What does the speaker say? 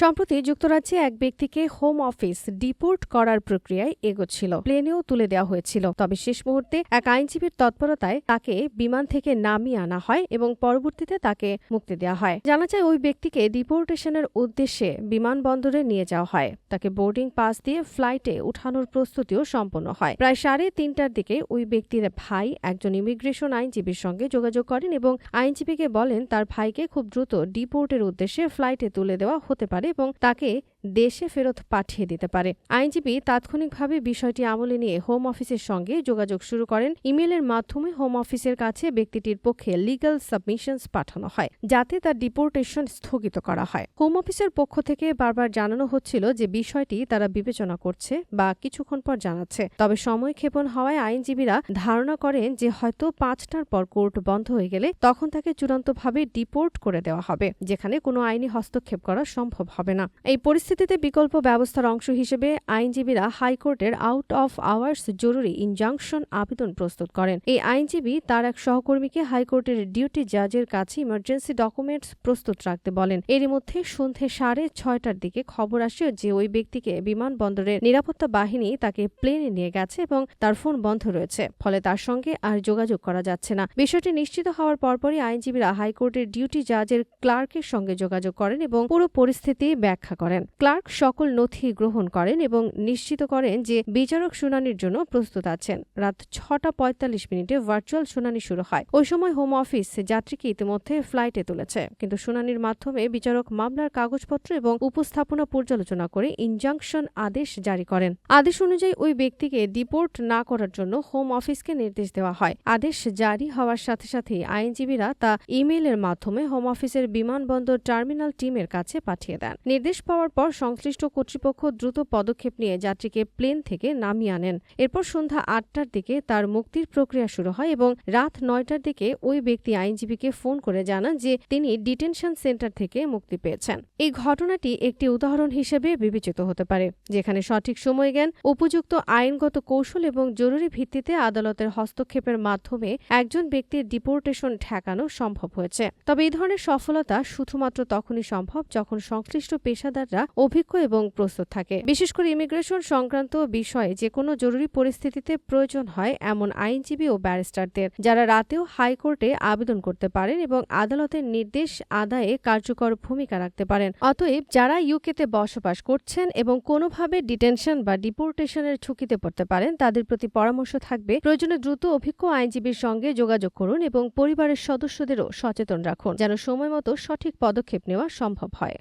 সম্প্রতি যুক্তরাজ্যে এক ব্যক্তিকে হোম অফিস ডিপোর্ট করার প্রক্রিয়ায় এগোচ্ছিল। প্লেনেও তুলে দেওয়া হয়েছিল। তবে শেষ মুহূর্তে এক আইনজীবীর তৎপরতায় তাকে বিমান থেকে নামিয়ে আনা হয় এবং পরবর্তীতে তাকে মুক্তি দেওয়া হয়। জানা যায়, ওই ব্যক্তিকে ডিপোর্টেশনের উদ্দেশ্যে বিমানবন্দরে নিয়ে যাওয়া হয়। তাকে বোর্ডিং পাস দিয়ে ফ্লাইটে উঠানোর প্রস্তুতিও সম্পন্ন হয়। প্রায় সাড়ে তিনটার দিকে ওই ব্যক্তির ভাই একজন ইমিগ্রেশন আইনজীবীর সঙ্গে যোগাযোগ করেন এবং আইনজীবীকে বলেন, তার ভাইকে খুব দ্রুত ডিপোর্টের উদ্দেশ্যে ফ্লাইটে তুলে দেওয়া হতে পারে এবং তাকে দেশে ফেরত পাঠিয়ে দিতে পারে। আইনজীবী তাৎক্ষণিকভাবে বিষয়টি আমলে নিয়ে হোম অফিসের সঙ্গে যোগাযোগ শুরু করেন। ইমেলের মাধ্যমে হোম অফিসের কাছে ব্যক্তিটির পক্ষে লিগ্যাল সাবমিশনস পাঠানো হয়, যাতে তার ডিপোর্টেশন স্থগিত করা হয়। হোম অফিসের পক্ষ থেকে বারবার জানানো হচ্ছিল যে বিষয়টি তারা বিবেচনা করছে বা কিছুক্ষণ পর জানাচ্ছে। তবে সময় ক্ষেপণ হওয়ায় আইনজীবীরা ধারণা করেন যে হয়তো পাঁচটার পর কোর্ট বন্ধ হয়ে গেলে তখন তাকে চূড়ান্তভাবে ডিপোর্ট করে দেওয়া হবে, যেখানে কোনো আইনি হস্তক্ষেপ করা সম্ভব হবে না। এই পরিস্থিতিতে বিকল্প ব্যবস্থার অংশ হিসেবে আইনজীবীরা হাইকোর্টের আউট অফ আওয়ার্স জরুরি ইনজাংশন আবেদন প্রস্তুত করেন। এই আইনজীবী তার এক সহকর্মীকে হাইকোর্টের ডিউটি জাজের কাছে ইমার্জেন্সি ডকুমেন্টস প্রস্তুত রাখতে বলেন। এরই মধ্যে সন্ধে সাড়ে ছয়টার দিকে খবর আসে যে ওই ব্যক্তিকে বিমানবন্দরের নিরাপত্তা বাহিনী তাকে প্লেনে নিয়ে গেছে এবং তার ফোন বন্ধ রয়েছে, ফলে তার সঙ্গে আর যোগাযোগ করা যাচ্ছে না। বিষয়টি নিশ্চিত হওয়ার পরপরই আইনজীবীরা হাইকোর্টের ডিউটি জাজের ক্লার্কের সঙ্গে যোগাযোগ করেন এবং পুরো পরিস্থিতি ব্যাখ্যা করেন। ক্লার্ক সকল নথি গ্রহণ করেন এবং নিশ্চিত করেন যে বিচারক শুনানির জন্য প্রস্তুত আছেন। রাত ছটা পঁয়তাল্লিশ মিনিটে ভার্চুয়াল শুনানি শুরু হয়। ওই সময় হোম অফিস যাত্রীকে ইতিমধ্যে ফ্লাইটে তুলেছে। কিন্তু শুনানির মাধ্যমে বিচারক মামলার কাগজপত্র এবং উপস্থাপনা পর্যালোচনা করে ইনজাংশন আদেশ জারি করেন। আদেশ অনুযায়ী ওই ব্যক্তিকে ডিপোর্ট না করার জন্য হোম অফিসকে নির্দেশ দেওয়া হয়। আদেশ জারি হওয়ার সাথে সাথে আইনজীবীরা তা ইমেইলের মাধ্যমে হোম অফিসের বিমানবন্দর টার্মিনাল টিমের কাছে পাঠিয়ে দেন। নির্দেশ পাওয়ার পর সংশ্লিষ্ট কর্তৃপক্ষ দ্রুত পদক্ষেপ নিয়ে যাত্রীকে প্লেন থেকে নামিয়ে আনেন। এরপর সন্ধ্যা আটটার দিকে তার মুক্তির প্রক্রিয়া শুরু হয় এবং রাত নয়টার দিকে ওই ব্যক্তি আইনজীবীকে ফোন করে জানান যে তিনি ডিটেনশন সেন্টার থেকে মুক্তি পেয়েছেন। এই ঘটনাটি একটি উদাহরণ হিসেবে বিবেচিত হতে পারে, যেখানে সঠিক সময় জ্ঞান, উপযুক্ত আইনগত কৌশল এবং জরুরি ভিত্তিতে আদালতের হস্তক্ষেপের মাধ্যমে একজন ব্যক্তির ডিপোর্টেশন ঠেকানো সম্ভব হয়েছে। তবে এই ধরনের সফলতা শুধুমাত্র তখনই সম্ভব যখন সংশ্লিষ্ট পেশাদাররা অভিজ্ঞ এবং প্রস্তুত থাকে। বিশেষ করে ইমিগ্রেশন সংক্রান্ত বিষয়ে যে কোনো জরুরি পরিস্থিতিতে প্রয়োজন হয় এমন আইনজীবী ও ব্যারিস্টারদের, যারা রাতেও হাইকোর্টে আবেদন করতে পারেন এবং আদালতের নির্দেশ আদায়ে কার্যকর ভূমিকা রাখতে পারেন। অতএব যারা ইউকেতে বসবাস করছেন এবং কোনোভাবে ডিটেনশন বা ডিপোর্টেশনের ঝুঁকিতে পড়তে পারেন, তাদের প্রতি পরামর্শ থাকবে। প্রয়োজনে দ্রুত অভিজ্ঞ আইনজীবীর সঙ্গে যোগাযোগ করুন এবং পরিবারের সদস্যদেরও সচেতন রাখুন, যেন সময় মতো সঠিক পদক্ষেপ নেওয়া সম্ভব হয়।